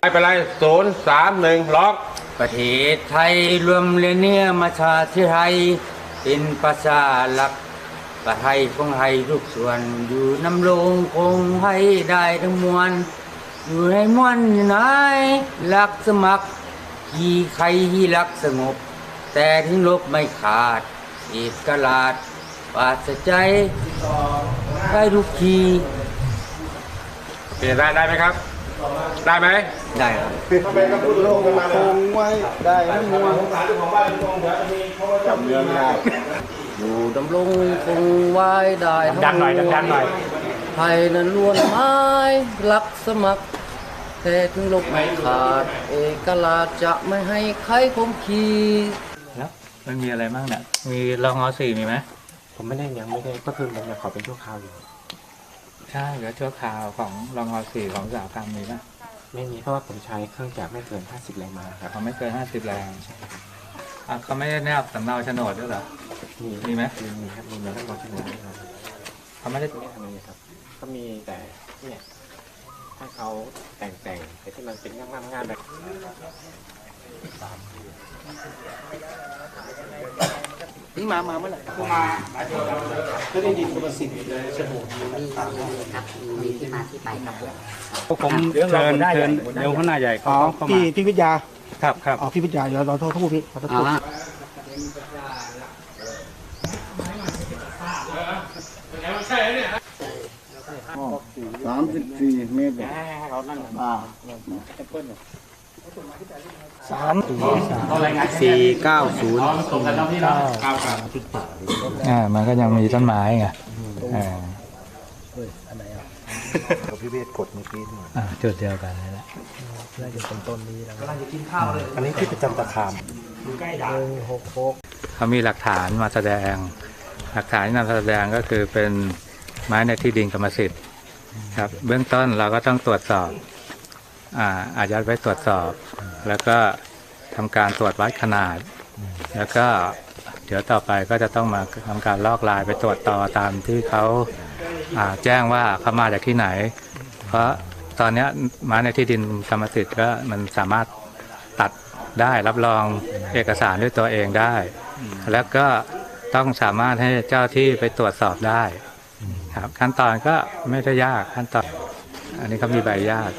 ไม่เป็นไรศูนย์สามหนึ่งล็อกประเทศไทยรวมเรเนี่ยมาชาติไทย เป็นประชาหลักประไทยของไทยทุกส่วนอยู่น้ำลงคงให้ได้ทั้งมวล อยู่ให้มวลอยู่ไหนรักสมัครขี่ใครที่รักสงบ แต่ถึงลบไม่ขาดเอกลาดปราศใจได้ทุกที เปลี่ยนได้ได้ไหมครับ ได้ไหมได้ครับคงไว้ได้ทั้งมวลจำเรื่องได้อยู่ดำรงคงไว้ได้ทั้งดังหน่อยมวลดังๆหน่อยไทยนั้นล้วนไม้รักสมัครแต่ถึงลบไม่ขาด เอกราชจะไม่ให้ใครคมขีแล้วมันมีอะไรบ้างเนี่ยมีรองอสี่มีไหมผมไม่ได้ยังไม่ได้ก็คือผมยังขอเป็นชั่วคราวอยู่ ใช่แล้วชั่วคราวของรองอสี่ของอุตสาหกรรมมีไหมไม่มีเพราะว่าผมใช้เครื่องจักรไม่เกิน50แรงม้าครับเขาไม่เกินห้าสิบแรงอะเขาไม่ได้แนบสำเนาโฉนดด้วยเหรอ มีมีไหม มีมีครับมีแล้วก็รอชนะครับเขาไม่ได้ไม่ทำอะไรเลยครับ ก็มีแต่เนี่ยถ้าเขาแต่งแต่งแต่ที่มันเป็นงามๆงานแบบ นี่มามาเมื่อไหร่มีที่มาที่ไปครับผมผมเชิญเชิญเดี๋ยวข้างหน้าใหญ่อ๋เขาอเข้ามาพี่พี่วิทยาครับครับอ๋อพี่วิทยาเดี๋ยวเราโทรเขาพูดพี่ขอโทษอ๋อสามสิบสี่เมตรอ่า สามสี่เก้าศูนย์อ่ามันก็ยังมีต้นไม้ไงอ่าพี่เวทกดเมื่อกี้หน่อยอ่าจุดเดียวกันนั่นแหละอันนี้ที่ประจำตะคามเขามีหลักฐานมาแสดง หลักฐานที่นำแสดงก็คือเป็นไม้ในที่ดินกรรมสิทธิ์ครับ เบื้องต้นเราก็ต้องตรวจสอบ อาอายัดไว้ตรวจสอบ แล้วก็ทำการตรวจวัดขนาด แล้วก็เดี๋ยวต่อไปก็จะต้องมาทำการลอกลายไปตรวจต่อตามที่เขาาแจ้งว่าเขามาจากที่ไหน เพราะตอนนี้ม้ในที่ดินกรรมสิทธิ์ก็มันสามารถตัดได้รับรองเอกสารด้วยตัวเองได้ แล้วก็ต้องสามารถให้เจ้าที่ไปตรวจสอบได้ครับขั้นตอนก็ไม่ได้ยากขั้นตอน อันนี้เขามีใบญาติ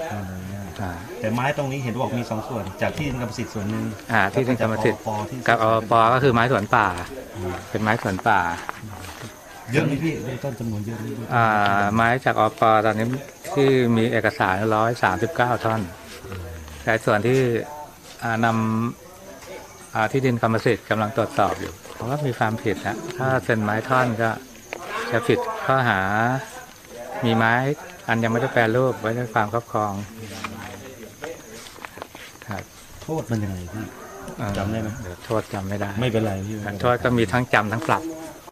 อ่า แต่ไม้ตรงนี้เห็นบอกมีสองส่วน จากที่ดินกรรมสิทธิ์ส่วนหนึ่งอ่าที่ดินกรรมสิทธิ์ปอที่กับอปก็คือไม้สวนป่า เป็นไม้สวนป่า เยอะไหมพี่เริ่มต้นจำนวนเยอะไหมพี่อ่าไม้จากอปตอนนี้ที่มีเอกสารร้อยสามสิบเก้าท่อนแต่ส่วนที่อ่านำอ่าที่ดินกรรมสิทธิ์กำลังตรวจสอบอยู่ เพราะว่ามีความผิดนะถ้าเซ็นไม้ท่อนก็จะผิดข้อหา มีไม้อันยังไม่ได้แปรรูปไว้ในความครอบครอง ครับโทษมันยังไงพี่อ่าจำได้ไหมเดี๋ยวโทษจำไม่ได้ ไม่เป็นไรพี่โทษก็มีทั้งจำทั้งปรับ